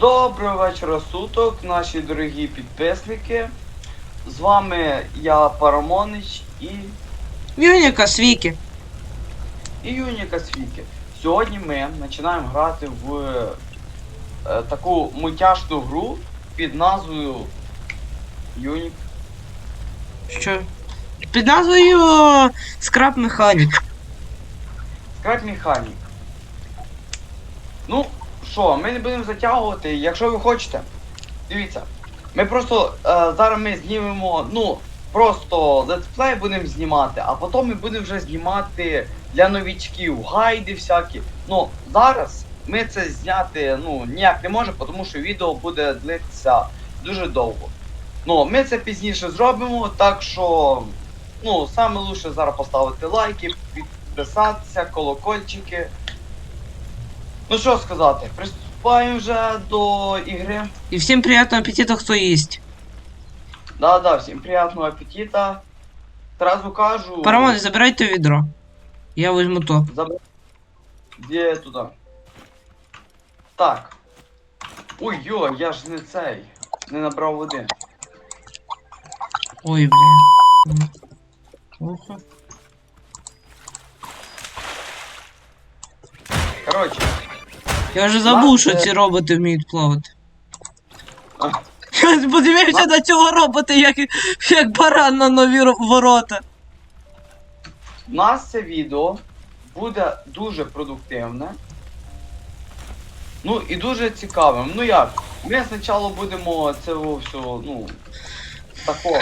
Доброго вечора суток, наші дорогі підписники. З вами я Парамонич і, Юніка свіки. і Юніка Свіки. Сьогодні ми починаємо грати в е, таку мультяшну гру під назвою Юнік. Що? Під назвою Скраб Механік. Скрат Механік. Ну, що, ми не будемо затягувати, якщо ви хочете. Дивіться, ми просто е, зараз ми знімемо, ну, просто летсплей будемо знімати, а потім ми будемо вже знімати для новічків гайди всякі. Ну, зараз ми це зняти ну, ніяк не можемо, тому що відео буде длитися дуже довго. Ну, ми це пізніше зробимо, так що, ну, саме лучше зараз поставити лайки, підписатися, колокольчики. Ну що сказати, приступаємо вже до ігри. І всім приємного апетиту, хто їсть. Да-да, всім приятного аппетита. Сразу кажу. Парамон, забирайте відро. Я візьму то. Заб... Де туди? Так. Ой, йо, я ж не цей. Не набрав води. Ой, блін. Охо. Коротше, Я вже забув, що ці роботи вміють плавати. А. Я подивився на цього робота, як, як баран на нові ворота. у нас це відео буде дуже продуктивне. Ну і дуже цікавим. Ну як? Ми спочатку будемо це все, ну, тако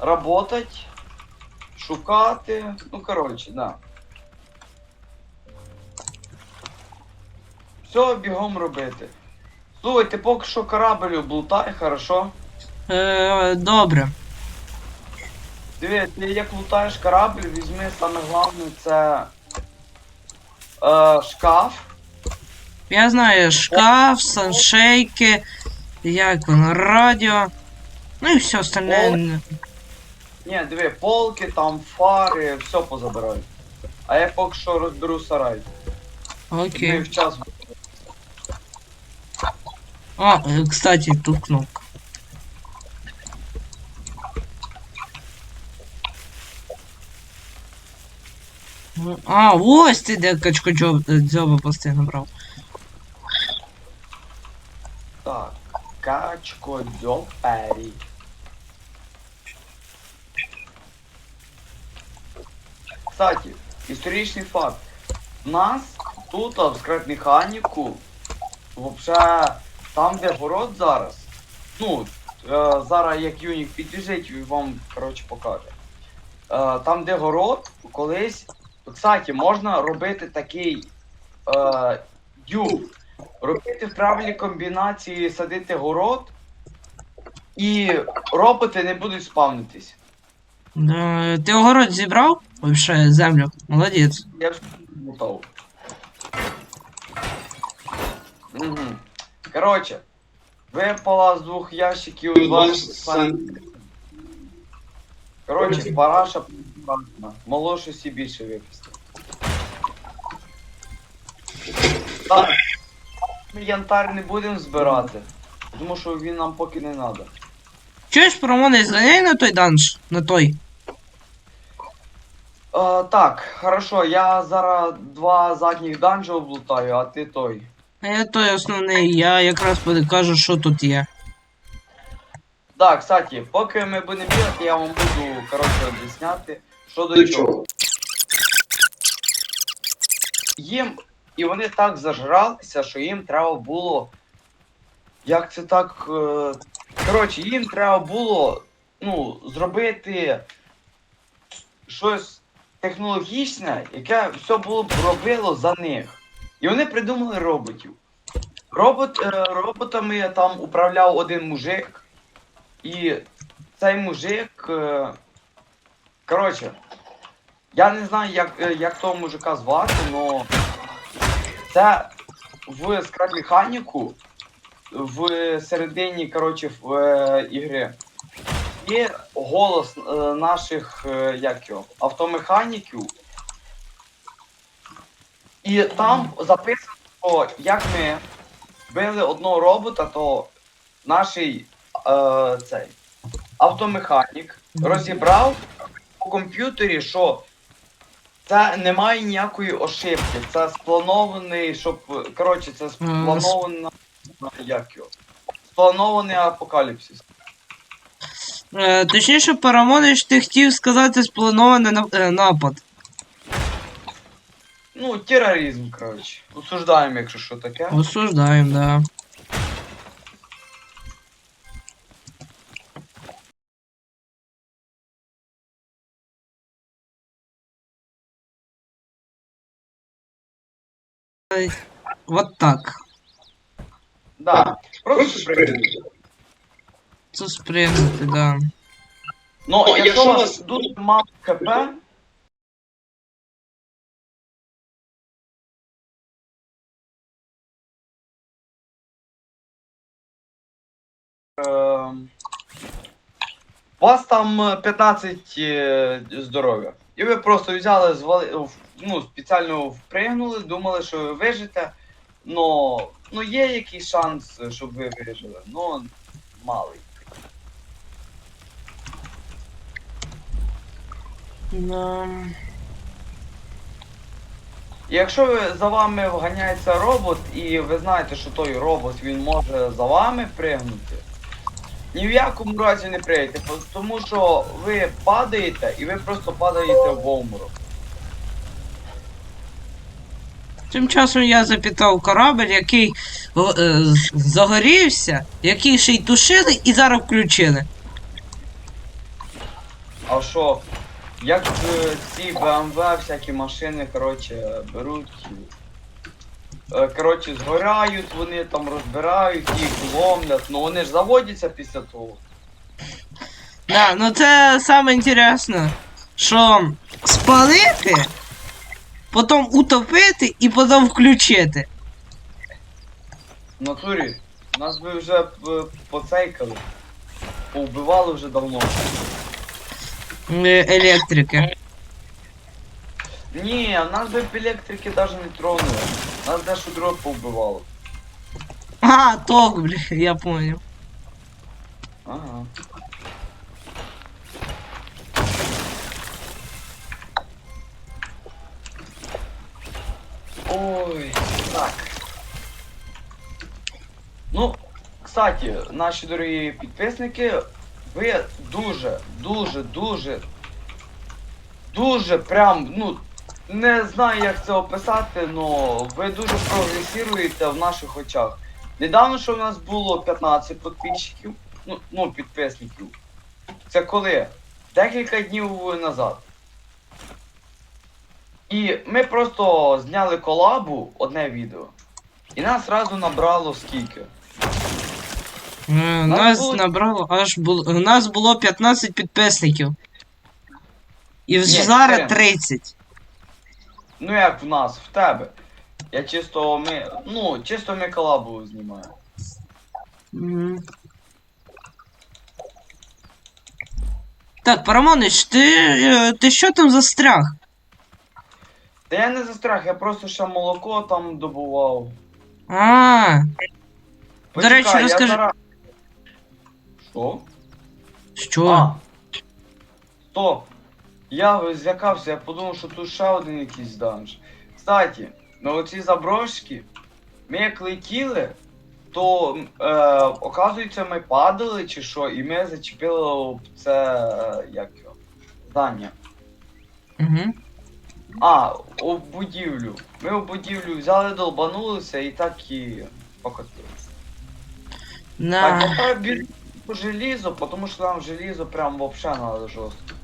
работать, шукати. Ну, коротше, да. Все бігом робити. Слухай, ти поки що корабль облутай, хорошо? Е, добре. Диви, ти як лутаєш корабль, візьми саме головне це е, шкаф. Я знаю шкаф, саншейки, як воно, радіо. Ну і все остальне. Ні, диви, полки, там фари, все позабирай. А я поки що розберу сарай. Ми Окей. в час. А, е, кстати, тут кнопка. Ну, А, ось ти де качко дзьоба постійно брав. Так. Качко дзьопері. Кстати, історичний факт. Нас тут, в скраб-механіку, вообще, там, де город зараз, ну, е, зараз як Юнік підбіжить і вам, коротше, покаже. Е, там, де город, колись, кстати, можна робити такий е, дюб. Робити в правильній комбінації, садити город, і роботи не будуть спавнитись. Е, Ти огород зібрав? Вообще, землю. Молодець. Я вже готов. Угу. Коротше, випала з двох ящиків ваш сан... Коротше, параша прекрасна. Молоше всі більше випусти. Так. Ми янтар не будемо збирати, тому що він нам поки не треба. Чуєш, промони, зганяй на той данж? На той. Е, так, хорошо, я зараз два задніх данжа облутаю, а ти той. А я той основний, я якраз покажу, що тут є. Да, кстати, поки ми будемо бігати, я вам буду, коротше, об'ясняти, що до чого. Їм, і вони так зажралися, що їм треба було. Як це так. е, Коротше, їм треба було, ну, зробити щось технологічне, яке все було б робило за них. І вони придумали роботів. Робот, е, роботами там управляв один мужик. І цей мужик. е, Коротше, я не знаю, як, е, як того мужика звати, але це в скраб-механіку в середині коротше, в, е, ігри є голос е, наших як його, автомеханіків. І там записано, як ми вбили одного робота, то наш е, цей автомеханік розібрав по комп'ютері, що це немає ніякої ошибки. Це спланований, щоб. Коротше, це спланована. Як його? Спланований апокаліпсис. Е, точніше, Парамонич, ти хотів сказати спланований е, напад. Ну, тероризм, коротше. Осуждаємо, якщо що таке. Осуждаємо, да. Вот так. Да. Просто прийти. Це спрягнути, да. Ну, якщо у вас дуже мало ХП, у вас там е, 15 е, здоров'я. І ви просто взяли, звали, ну, спеціально впригнули, думали, що ви вижите. Но, ну є якийсь шанс, щоб ви вижили, но малий. Да. Якщо ви, за вами вганяється робот, і ви знаєте, що той робот він може за вами пригнути, ні в якому разі не прийдете, тому що ви падаєте і ви просто падаєте в обморок. Тим часом я запитав корабль, який е, загорівся, який ще й тушили і зараз включили. А що, як е, ці BMW, всякі машини, коротше, беруть. Е, Коротше, згоряють, вони там розбирають їх, ломлять, ну вони ж заводяться після того. Да, ну це саме інтересне, що спалити, потім утопити і потім включити. В натурі, нас би вже е, поцейкали. Повбивали вже давно. Е, Електрики. Ні, нас би б електрики навіть не тронули. Нас дещо друге повбивало. А, ток, бля, я понял. Ага. Ой, так. Ну, кстати, наші дорогі підписники, ви дуже, дуже, дуже, дуже прям, ну, не знаю, як це описати, але ви дуже прогресуєте в наших очах. Недавно, що в нас було 15 підписчиків, ну, ну підписників. Це коли? Декілька днів назад. І ми просто зняли колабу, одне відео. І нас одразу набрало скільки? Е, Нас Нас було- набрало аж було. У нас було 15 підписників. І вже зараз 30. Ну як в нас, в тебе. Я чисто ми. Ну, чисто ми колабу знімаємо. Мгм. Так, Парамонич, ти, е, ти що там застряг? Та я не застряг, я просто ще молоко там добував. А, До речі, я розкажи- зараз- Що? що? А. Стоп. Я злякався, я подумав, що тут ще один якийсь данж. Кстати, на оці заброшки, ми як летіли, то е, оказується ми падали чи що, і ми зачепили це е, як його, здання. Угу. А, об будівлю. Ми об будівлю взяли, долбанулися і так і покотилися. Так, На. я біжу по желізу, тому що там желізо прям вообще надо жорстко.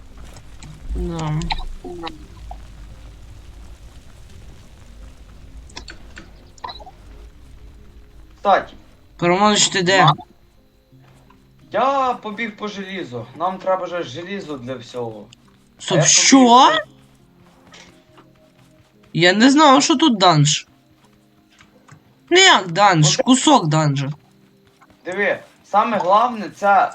Да. Кстати, Парамонич, ти де? Я побіг по желізу. Нам треба же желізо для всього. Стоп, Я що? Я не знав, що тут данж. Ну як данж, кусок данжа. Диви, саме головне це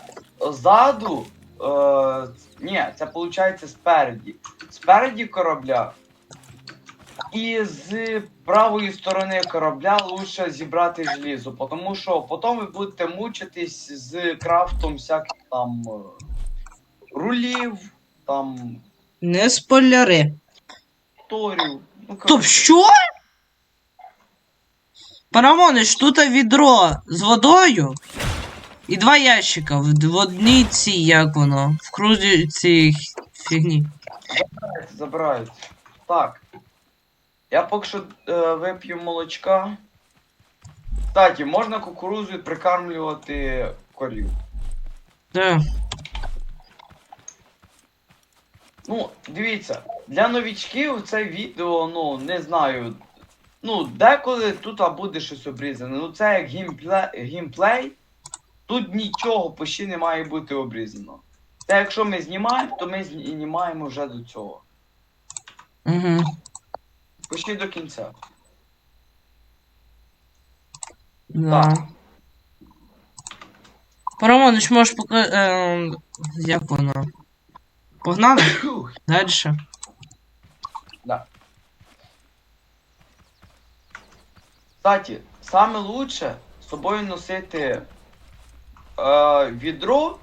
ззаду. Е, ні, це виходить спереді. Спереді корабля. І з правої сторони корабля лучше зібрати желізо, тому що потім ви будете мучитись з крафтом всяких там е, рулів, там Не спойлери. торів. Ну, Топ, що? Парамонич, тут відро з водою і два ящика в, одній цій, як воно, в крузі цій фігні. Забирають. Так. Я поки що е, вип'ю молочка. Кстати, можна кукурузою прикармлювати корів. Да. Ну, дивіться, для новічків це відео, ну, не знаю. Ну, деколи тут буде щось обрізане. Ну це як геймплей, геймплей. Тут нічого почти не має бути обрізано. Та якщо ми знімаємо, то ми знімаємо вже до цього. Угу. Почти до кінця. Да. Так. Парамонич, можеш пока. Е, як воно? Погнали? Дальше. Да. Кстати, саме лучше з собою носити е, відро,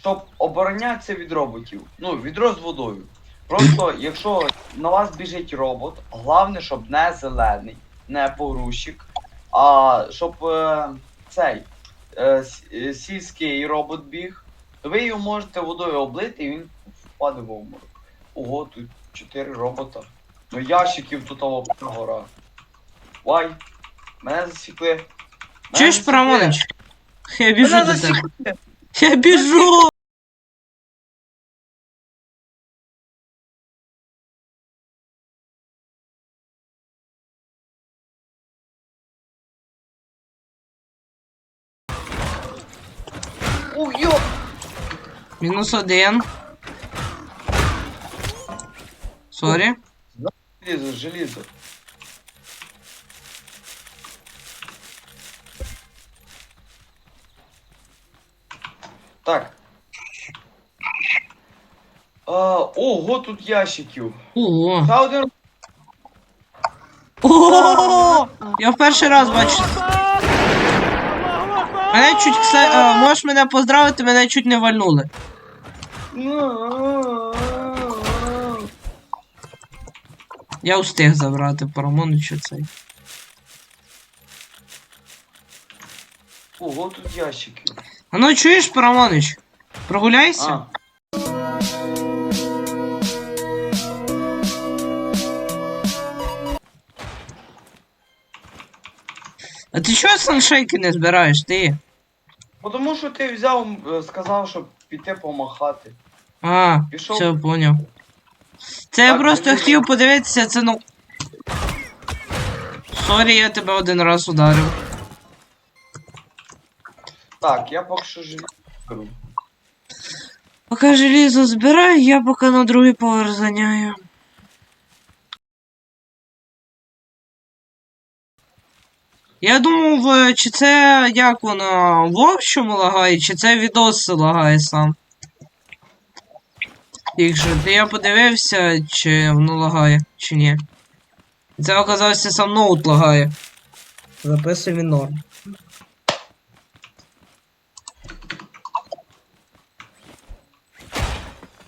щоб оборонятися від роботів. Ну, відро з водою. Просто, якщо на вас біжить робот, головне, щоб не зелений, не погрузчик, а щоб е, цей е, е, сільський робот біг, то ви його можете водою облити і він впаде в обморок. Ого, тут чотири робота. Ну ящиків тут того гора. Вай. Мене засікли. Мене Чуєш, засікли. Парамонич? Я біжу Мене до. Я біжу! Ух, йо! Мінус один. Сорі. Желізо, желізо. Так. А, ого, тут ящиків. Ого. Та один. Ого! Я в перший раз бачу. Мене чуть, ксе... е, можеш мене поздравити, мене чуть не вальнули. Я встиг забрати Парамонича цей. Ого, тут ящики. А ну чуєш, Парамонич? Прогуляйся. А, А ти чого саншейки не збираєш, ти? бо тому що ти взяв, е, сказав, щоб піти помахати. А, Пішов. все, поняв. Це я Так, просто хотів подивитися, це ну. Сорі, я тебе один раз ударив. Так, я поки що живу. Поки желізо збираю, я поки на другий поверх заняю. Я думав, е, чи це як воно в общому лагає, чи це відос лагає сам. Якщо то я подивився, чи воно лагає, чи ні. Це оказався сам ноут лагає. Записує він норм.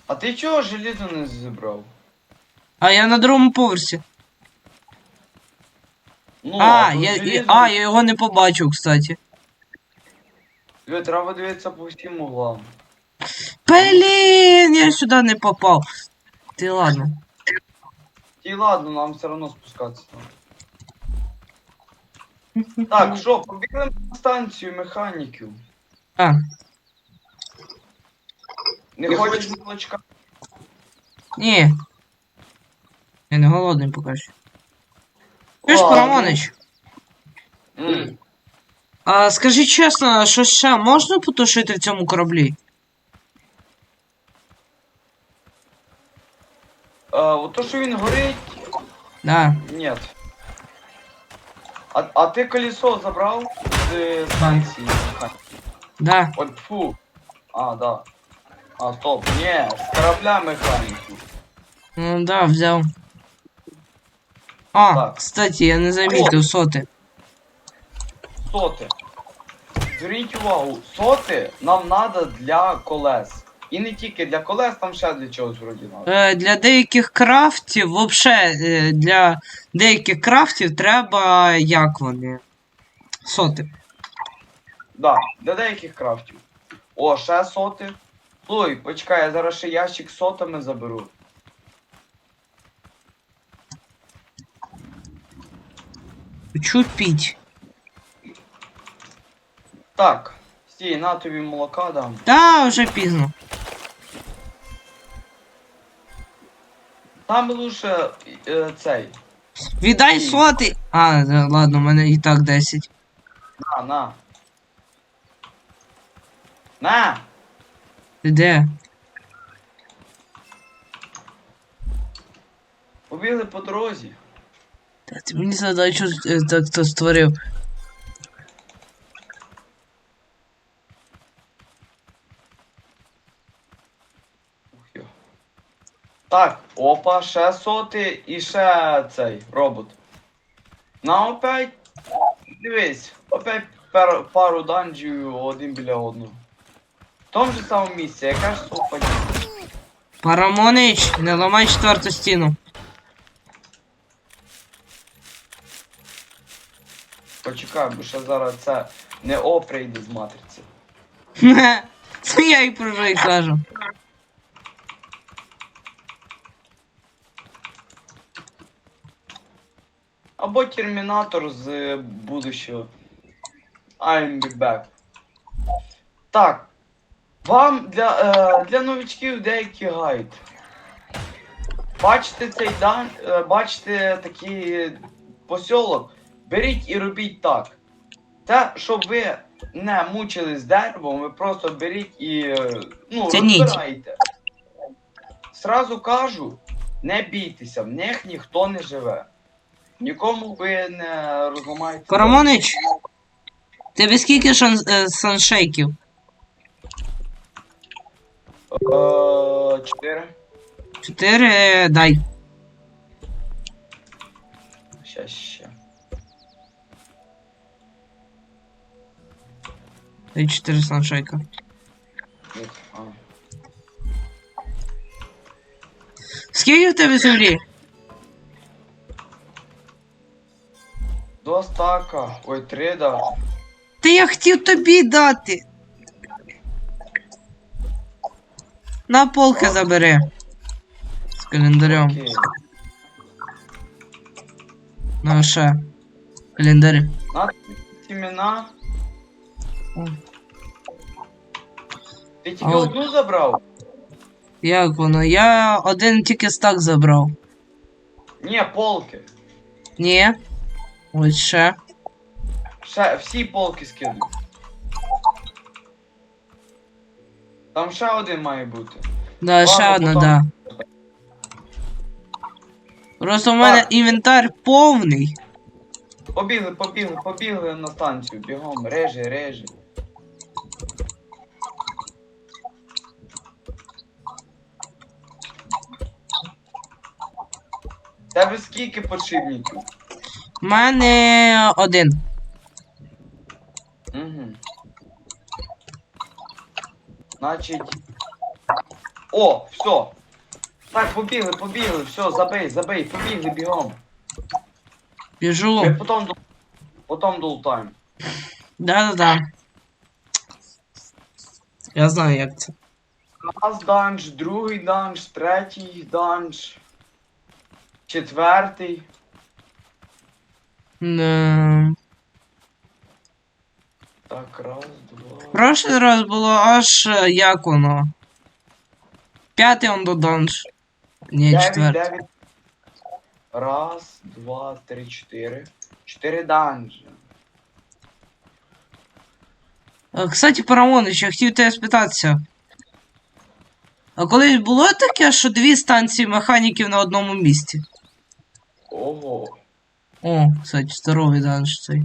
А ти чого желізо не зібрав? А я на другому поверсі. Ну, а, я, желізо- а, я його не побачив, кстати. Диви, Треба дивитися по всім углам. Блін, я сюди не попав. Ти ладно. І ладно, нам все одно спускатися. там. Так, що, побігли на станцію механіків. А, Не Не хочеш молочка? ні. Я не голодний поки що. Чуєш, Ладно. Парамонич? М. А скажи чесно, що ще можна потушити в цьому кораблі? А, от то, що він горить, Да. ні. А, а ти колесо забрав з станції? Да. От фу. А, да. А, стоп, ні, з корабля механіків. Ну да, взяв. А, Так. кстати, я не замітив соти. Соти. Зверніть увагу, соти нам треба для колес. І не тільки для колес, там ще для чогось вроді надо. Е, для деяких крафтів, вообще, е, для деяких крафтів треба як вони? Соти. Да, для деяких крафтів. О, ще соти. Слухай, почекай, я зараз ще ящик з сотами заберу. Хочу піть. Так, стій, на тобі молока дам. Та вже пізно. Там лучше е, цей. Віддай соти. А, да, ладно, у мене і так 10. На, на. На! Ти де? Побігли по дорозі. Та ти мені задачу е, так то створив. Ух, йо. Так, опа, ще соти і ще цей робот. На опять. Дивись, опять пар, пару данжів один біля одного. Тому ж самому місці, яка ж сопа. Парамонич, не ламай четверту стіну. Почекай, бо ще зараз це не О прийде з матриці. Це я і про й кажу. Або Термінатор з е, будущого. I'm be back. Так. Вам для, е, для новичків деякий гайд. Бачите цей дан, е, бачите такий посілок, беріть і робіть так. Те, щоб ви не мучились деревом, ви просто беріть і е, ну, розбирайте. Сразу кажу, не бійтеся, в них ніхто не живе. Нікому ви не розламаєте. Парамонич, тебе скільки шан, саншейків? Е, Чотири. Чотири дай. Ще ще. Дай чотири саншейка. Ух, а. Скільки в тебе землі? До стака. Ой, три да. Та я хотів тобі дати. На полки забери. З календарем. Окей. Ну ще. Календарі. На сімена. О. Ти тільки А от- одну забрав? Як воно? Я один тільки стак забрав. Ні, полки. Ні. Ось ще. Ще всі полки скину. Там ще один має бути. Да, ще одна, потім. да. Просто в мене інвентар повний. Побігли, побігли, побігли на станцію. Бігом, режи, режи. Тебе скільки подшипників? У мене один. Угу. Значить. О, все. Так, побігли, побігли, все, забей, забей, побігли бігом. Ми Біжу. потім до... Потім долутаємо. Да-да-да. Я знаю, як це. Раз данж, другий данж, третій данж, четвертий. Не. Так, раз, два. Прошлий раз було аж е, як воно. П'ятий он до данж. Ні, четвертий. Раз, два, три, чотири. Чотири данжі. Е, Кстати, Парамонич, я хотів тебе спитатися. А колись було таке, що дві станції механіків на одному місці? Ого. О, кстати, здоровий данж цей.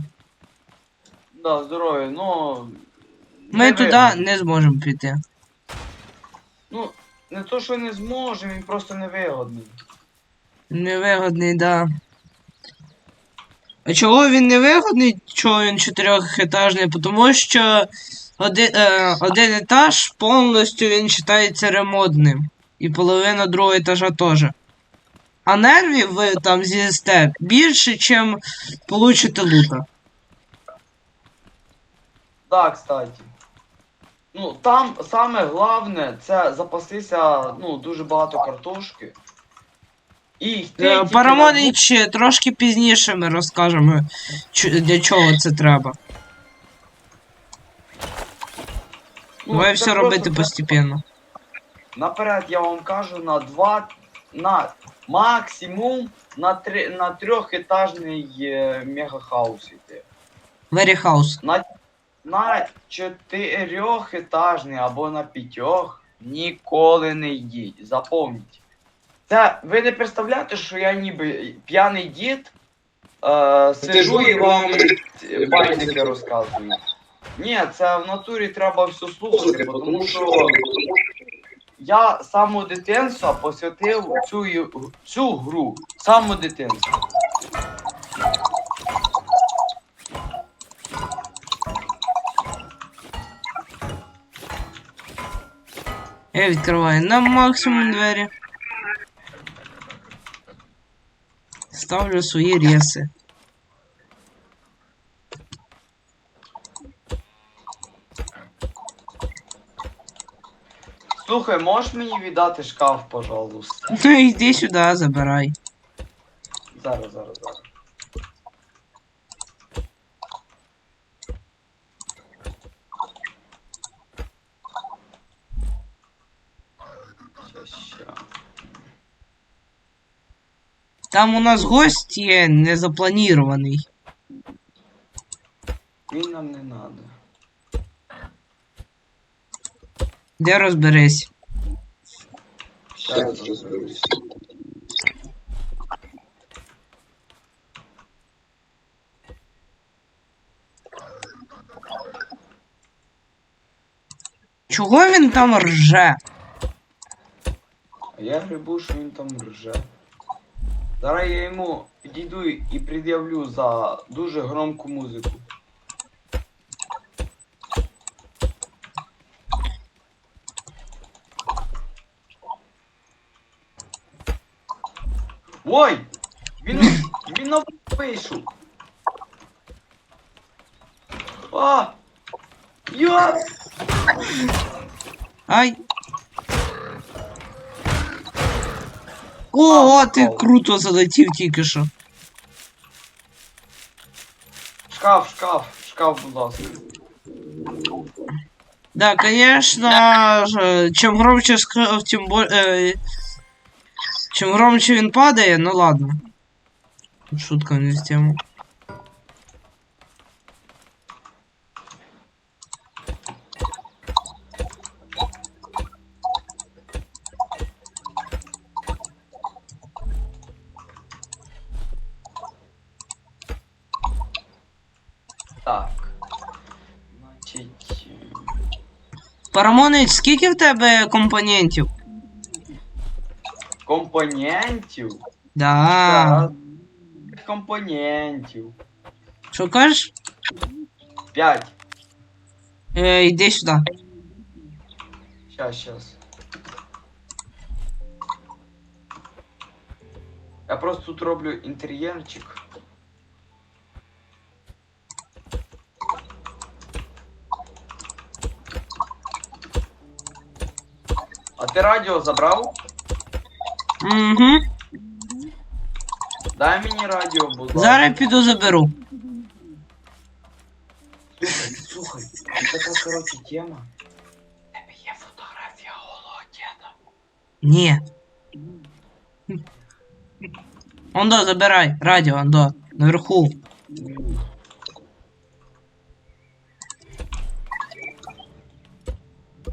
Да, здоров'я, ну. Ми не туди не зможемо піти. Ну, не то, що не зможемо, він просто невигодний. Невигодний, да. А чого він не вигодний, чого він чотирьохетажний? Тому що один, е, один етаж повністю він вважається ремонтним. І половина другого етажа теж. А нервів ви там з'їсте більше, чим получите лута. Так, кстати. Ну, там саме головне це запастися ну, дуже багато картошки. І йти Е, Парамонич трошки пізніше ми розкажемо, для чого це треба. ну, Давай все робити постепенно. Наперед я вам кажу на два, на максимум на, три, на трьохетажний е, мегахаус йти. Very house. На, на чотирьохетажний або на п'ятьох ніколи не йдіть. Запомніть. Це ви не представляєте, що я ніби п'яний дід е, сижу і вам байдики розказую. Ні, це в натурі треба все слухати, тому що я з самого дитинства посвятив цю, цю гру. з Самого Я відкриваю на максимум двері. Ставлю свої реси. Слухай, можеш мені віддати шкаф, пожалуйста? Ну йди сюди, забирай. Зараз, зараз, зараз. Там у нас гость є незапланірований. Він нам не надо. Де розберись? Зараз розберусь. Чого він там рже? А я грибу, що він там рже. Зараз я йому підійду і пред'явлю за дуже громку музику. Ой! Він, він на вийшов. А! Йо! Ай. Ого, ти круто залетів тільки що. Шкаф, шкаф, шкаф, будь ласка. Да, конечно, Чем громче шкаф, тем более э. Чем громче він падає, ну ладно. Шутка не с тему. Так. Значить. е, Парамонич, скільки в тебе компонентів? Компонентів. Да. Так. Компонентів. Що кажеш? П'ять. Е, йди сюди. Щас, щас. Я просто тут роблю інтер'єрчик. ти радіо забрав? Угу. Дай мені радіо, будь ласка. Зараз піду заберу. Слухай, слухай, така коротше тема. В Тебе є фотографія голого діда. Ні. Ондо, забирай. Радіо, ондо. Наверху.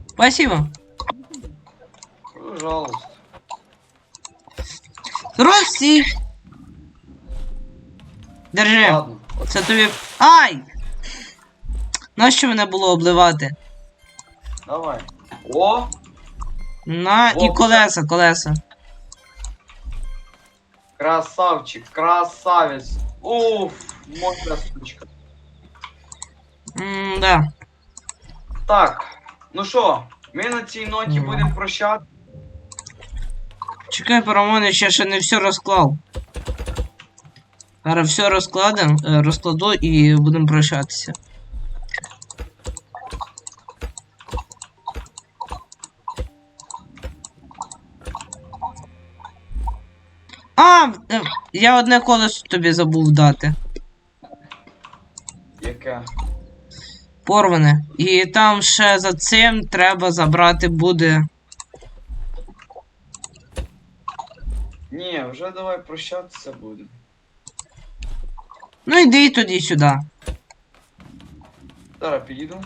Спасибо. Пожалуйста. Росі. Держи. Ладно. Це тобі. Ай! Нащо мене було обливати? Давай. О! На і колеса, колеса. Красавчик, красавець. Уф. Можна сучка. М, да. Так, ну що, ми на цій ноті Мгм. будемо прощати. Чекай, Парамон, я ще ще не все розклав. Зараз все розкладем, е, розкладу і будемо прощатися. А, е, я одне колесо тобі забув дати. Яке? Порване. І там ще за цим треба забрати буде. Ні, вже давай прощатися будемо. Ну йди тоді сюди. Зараз підійду.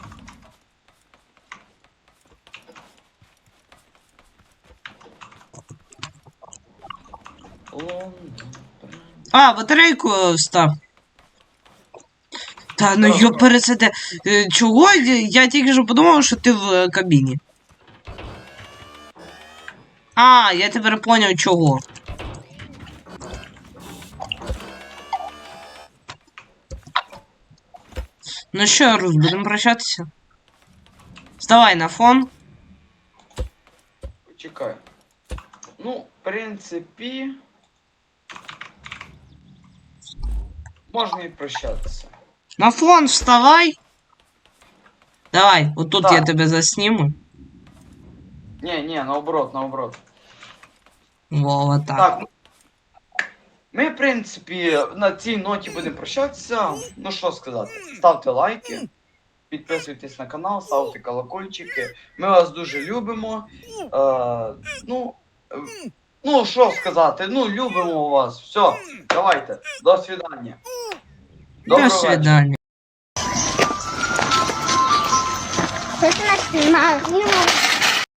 А, батарейку встав. Та ну йо пересиде. Е, Чого? Я тільки що подумав, що ти в е, кабіні. А, я тепер поняв чого. Ну що, Рус, будемо прощатися? Вставай на фон. Чекай. Ну, в принципі. Можна і прощатися. На фон вставай. Давай, отут я Так. тебе засніму. Ні, ні, наоборот, наоборот. Вова, так. Так. Ми, в принципі, на цій ноті будемо прощатися. Ну що сказати, ставте лайки, підписуйтесь на канал, ставте колокольчики. Ми вас дуже любимо. Е, ну, е, ну, що сказати, ну, любимо вас. Все, давайте, до свидання. До Доброго вечора. свидання. Нас знімав.